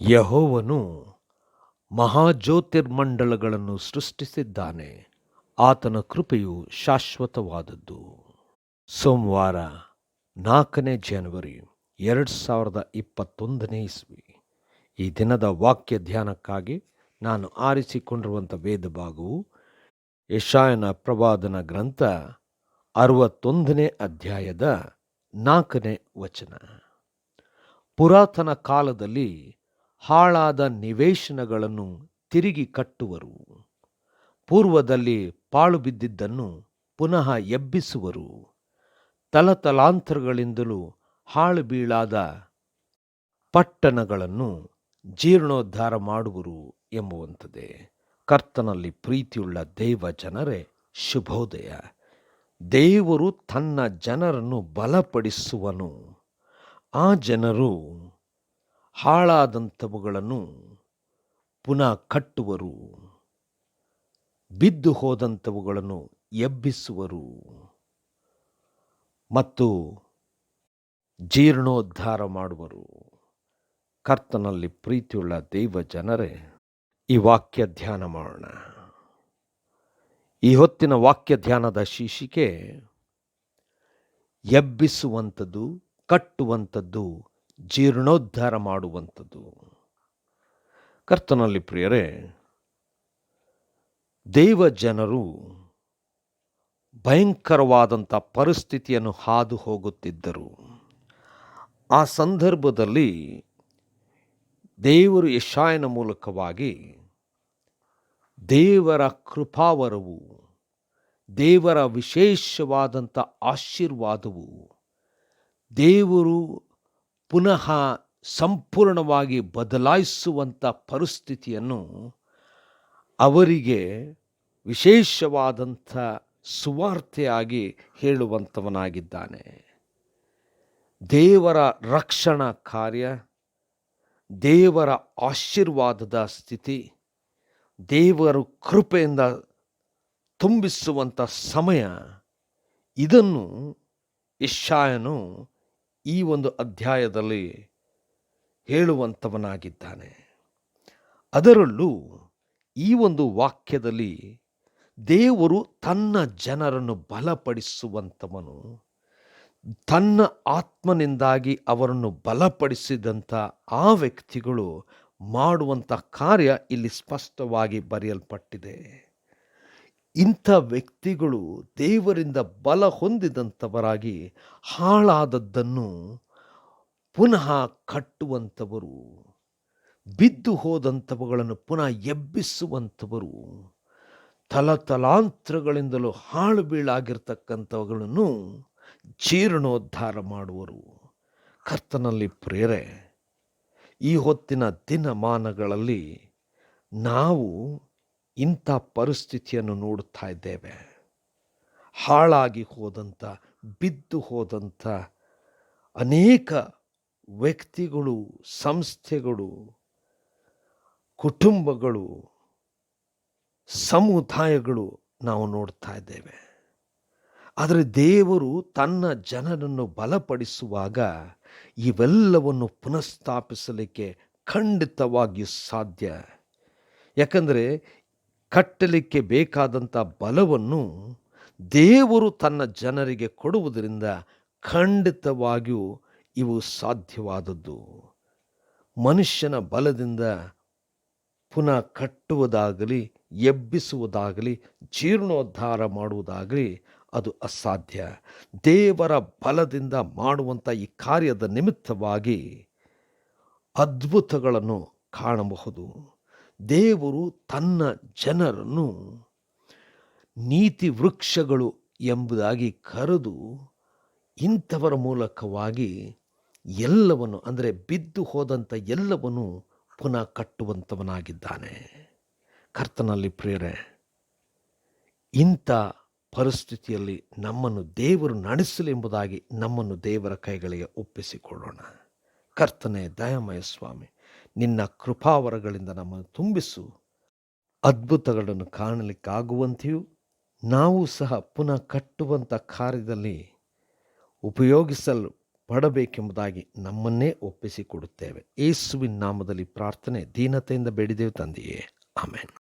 ಯೆಹೋವನು ಮಹಾಜ್ಯೋತಿರ್ಮಂಡಲಗಳನ್ನು ಸೃಷ್ಟಿಸಿದ್ದಾನೆ. ಆತನ ಕೃಪೆಯು ಶಾಶ್ವತವಾದದ್ದು. ಸೋಮವಾರ ನಾಲ್ಕನೇ ಜನವರಿ ಎರಡು ಸಾವಿರದ ಇಪ್ಪತ್ತೊಂದನೇ ಇಸ್ವಿ. ಈ ದಿನದ ವಾಕ್ಯ ಧ್ಯಾನಕ್ಕಾಗಿ ನಾನು ಆರಿಸಿಕೊಂಡಿರುವಂಥ ವೇದ ಭಾಗವು ಯಶಾಯನ ಪ್ರವಾದನ ಗ್ರಂಥ ಅರವತ್ತೊಂದನೇ ಅಧ್ಯಾಯದ ನಾಲ್ಕನೇ ವಚನ. ಪುರಾತನ ಕಾಲದಲ್ಲಿ ಹಾಳಾದ ನಿವೇಶನಗಳನ್ನು ತಿರುಗಿ ಕಟ್ಟುವರು. ಪೂರ್ವದಲ್ಲಿ ಪಾಳು ಬಿದ್ದಿದ್ದನ್ನು ಪುನಃ ಎಬ್ಬಿಸುವರು. ತಲತಲಾಂತರಗಳಿಂದಲೂ ಹಾಳು ಬೀಳಾದ ಪಟ್ಟಣಗಳನ್ನು ಜೀರ್ಣೋದ್ಧಾರ ಮಾಡುವರು ಎಂಬುವಂಥದ್ದೇ. ಕರ್ತನಲ್ಲಿ ಪ್ರೀತಿಯುಳ್ಳ ದೇವ ಜನರೇ ಶುಭೋದಯ. ದೇವರು ತನ್ನ ಜನರನ್ನು ಬಲಪಡಿಸುವನು. ಆ ಜನರು ಹಾಳಾದಂಥವುಗಳನ್ನು ಪುನಃ ಕಟ್ಟುವರು, ಬಿದ್ದು ಹೋದಂಥವುಗಳನ್ನು ಎಬ್ಬಿಸುವರು. ಮತ್ತು ಜೀರ್ಣೋದ್ಧಾರ ಮಾಡುವರು. ಕರ್ತನಲ್ಲಿ ಪ್ರೀತಿಯುಳ್ಳ ದೈವ ಜನರೇ, ಈ ವಾಕ್ಯ ಧ್ಯಾನ ಮಾಡೋಣ. ಈ ಹೊತ್ತಿನ ವಾಕ್ಯ ಧ್ಯಾನದ ಶೀರ್ಷಿಕೆ, ಎಬ್ಬಿಸುವಂಥದ್ದು, ಕಟ್ಟುವಂಥದ್ದು ಜೀರ್ಣೋದ್ಧಾರ ಮಾಡುವಂಥದ್ದು. ಕರ್ತನಲ್ಲಿ ಪ್ರಿಯರೇ, ದೇವ ಜನರು ಭಯಂಕರವಾದಂಥ ಪರಿಸ್ಥಿತಿಯನ್ನು ಹಾದು ಹೋಗುತ್ತಿದ್ದರು. ಆ ಸಂದರ್ಭದಲ್ಲಿ ದೇವರು ಯಶಾಯನ ಮೂಲಕವಾಗಿ ದೇವರ ಕೃಪಾವರವು, ದೇವರ ವಿಶೇಷವಾದಂಥ ಆಶೀರ್ವಾದವು ದೇವರು ಪುನಃ ಸಂಪೂರ್ಣವಾಗಿ ಬದಲಾಯಿಸುವಂಥ ಪರಿಸ್ಥಿತಿಯನ್ನು ಅವರಿಗೆ ವಿಶೇಷವಾದಂಥ ಸುವಾರ್ತೆಯಾಗಿ ಹೇಳುವಂಥವನಾಗಿದ್ದಾನೆ. ದೇವರ ರಕ್ಷಣಾ ಕಾರ್ಯ, ದೇವರ ಆಶೀರ್ವಾದದ ಸ್ಥಿತಿ, ದೇವರು ಕೃಪೆಯಿಂದ ತುಂಬಿಸುವಂಥ ಸಮಯ, ಇದನ್ನು ಇಶಾಯನು ಈ ಒಂದು ಅಧ್ಯಾಯದಲ್ಲಿ ಹೇಳುವಂಥವನಾಗಿದ್ದಾನೆ. ಅದರಲ್ಲೂ ಈ ಒಂದು ವಾಕ್ಯದಲ್ಲಿ ದೇವರು ತನ್ನ ಜನರನ್ನು ಬಲಪಡಿಸುವಂಥವನು, ತನ್ನ ಆತ್ಮನಿಂದಾಗಿ ಅವರನ್ನು ಬಲಪಡಿಸಿದಂಥ ಆ ವ್ಯಕ್ತಿಗಳು ಮಾಡುವಂಥ ಕಾರ್ಯ ಇಲ್ಲಿ ಸ್ಪಷ್ಟವಾಗಿ ಬರೆಯಲ್ಪಟ್ಟಿದೆ. ಇಂಥ ವ್ಯಕ್ತಿಗಳು ದೇವರಿಂದ ಬಲ ಹೊಂದಿದಂಥವರಾಗಿ ಹಾಳಾದದ್ದನ್ನು ಪುನಃ ಕಟ್ಟುವಂಥವರು, ಬಿದ್ದು ಹೋದಂಥವುಗಳನ್ನು ಪುನಃ ಎಬ್ಬಿಸುವಂಥವರು, ತಲತಲಾಂತರಗಳಿಂದಲೂ ಹಾಳು ಬೀಳಾಗಿರ್ತಕ್ಕಂಥವುಗಳನ್ನು ಜೀರ್ಣೋದ್ಧಾರ ಮಾಡುವರು. ಕರ್ತನಲ್ಲಿ ಪ್ರೇರೆ, ಈ ಹೊತ್ತಿನ ದಿನಮಾನಗಳಲ್ಲಿ ನಾವು ಇಂಥ ಪರಿಸ್ಥಿತಿಯನ್ನು ನೋಡುತ್ತಾ ಇದ್ದೇವೆ. ಹಾಳಾಗಿ ಹೋದಂಥ, ಬಿದ್ದು ಹೋದಂಥ ಅನೇಕ ವ್ಯಕ್ತಿಗಳು, ಸಂಸ್ಥೆಗಳು, ಕುಟುಂಬಗಳು, ಸಮುದಾಯಗಳು ನಾವು ನೋಡ್ತಾ ಇದ್ದೇವೆ. ಆದರೆ ದೇವರು ತನ್ನ ಜನರನ್ನು ಬಲಪಡಿಸುವಾಗ ಇವೆಲ್ಲವನ್ನು ಪುನಃಸ್ಥಾಪಿಸಲಿಕ್ಕೆ ಖಂಡಿತವಾಗಿಯೂ ಸಾಧ್ಯ. ಯಾಕಂದರೆ ಕಟ್ಟಲಿಕ್ಕೆ ಬೇಕಾದಂಥ ಬಲವನ್ನು ದೇವರು ತನ್ನ ಜನರಿಗೆ ಕೊಡುವುದರಿಂದ ಖಂಡಿತವಾಗಿಯೂ ಇವು ಸಾಧ್ಯವಾದದ್ದು. ಮನುಷ್ಯನ ಬಲದಿಂದ ಪುನಃ ಕಟ್ಟುವುದಾಗಲಿ, ಎಬ್ಬಿಸುವುದಾಗಲಿ, ಜೀರ್ಣೋದ್ಧಾರ ಮಾಡುವುದಾಗಲಿ ಅದು ಅಸಾಧ್ಯ. ದೇವರ ಬಲದಿಂದ ಮಾಡುವಂಥ ಈ ಕಾರ್ಯದ ನಿಮಿತ್ತವಾಗಿ ಅದ್ಭುತಗಳನ್ನು ಕಾಣಬಹುದು. ದೇವರು ತನ್ನ ಜನರನ್ನು ನೀತಿ ವೃಕ್ಷಗಳು ಎಂಬುದಾಗಿ ಕರೆದು ಇಂಥವರ ಮೂಲಕವಾಗಿ ಎಲ್ಲವನ್ನು, ಅಂದರೆ ಬಿದ್ದು ಹೋದಂಥ ಎಲ್ಲವನ್ನು ಪುನಃ ಕಟ್ಟುವಂಥವನಾಗಿದ್ದಾನೆ. ಕರ್ತನಲ್ಲಿ ಪ್ರೇರೆ ಇಂಥ ಪರಿಸ್ಥಿತಿಯಲ್ಲಿ ನಮ್ಮನ್ನು ದೇವರು ನಡೆಸಲಿ ಎಂಬುದಾಗಿ ನಮ್ಮನ್ನು ದೇವರ ಕೈಗಳಿಗೆ ಒಪ್ಪಿಸಿಕೊಳ್ಳೋಣ. ಕರ್ತನೆ ದಯಮಯ ಸ್ವಾಮಿ. ನಿನ್ನ ಕೃಪಾವರಗಳಿಂದ ನಮ್ಮನ್ನು ತುಂಬಿಸು. ಅದ್ಭುತಗಳನ್ನು ಕಾಣಲಿಕ್ಕಾಗುವಂತೆಯೂ ನಾವು ಸಹ ಪುನಃ ಕಟ್ಟುವಂಥ ಕಾರ್ಯದಲ್ಲಿ ಉಪಯೋಗಿಸಲು ಪಡಬೇಕೆಂಬುದಾಗಿ ನಮ್ಮನ್ನೇ ಒಪ್ಪಿಸಿಕೊಡುತ್ತೇವೆ. ಯೇಸುವಿನ ನಾಮದಲ್ಲಿ ಪ್ರಾರ್ಥನೆ, ದೀನತೆಯಿಂದ ಬೇಡಿದೆವು ತಂದೆಯೇ. ಆಮೇನ್.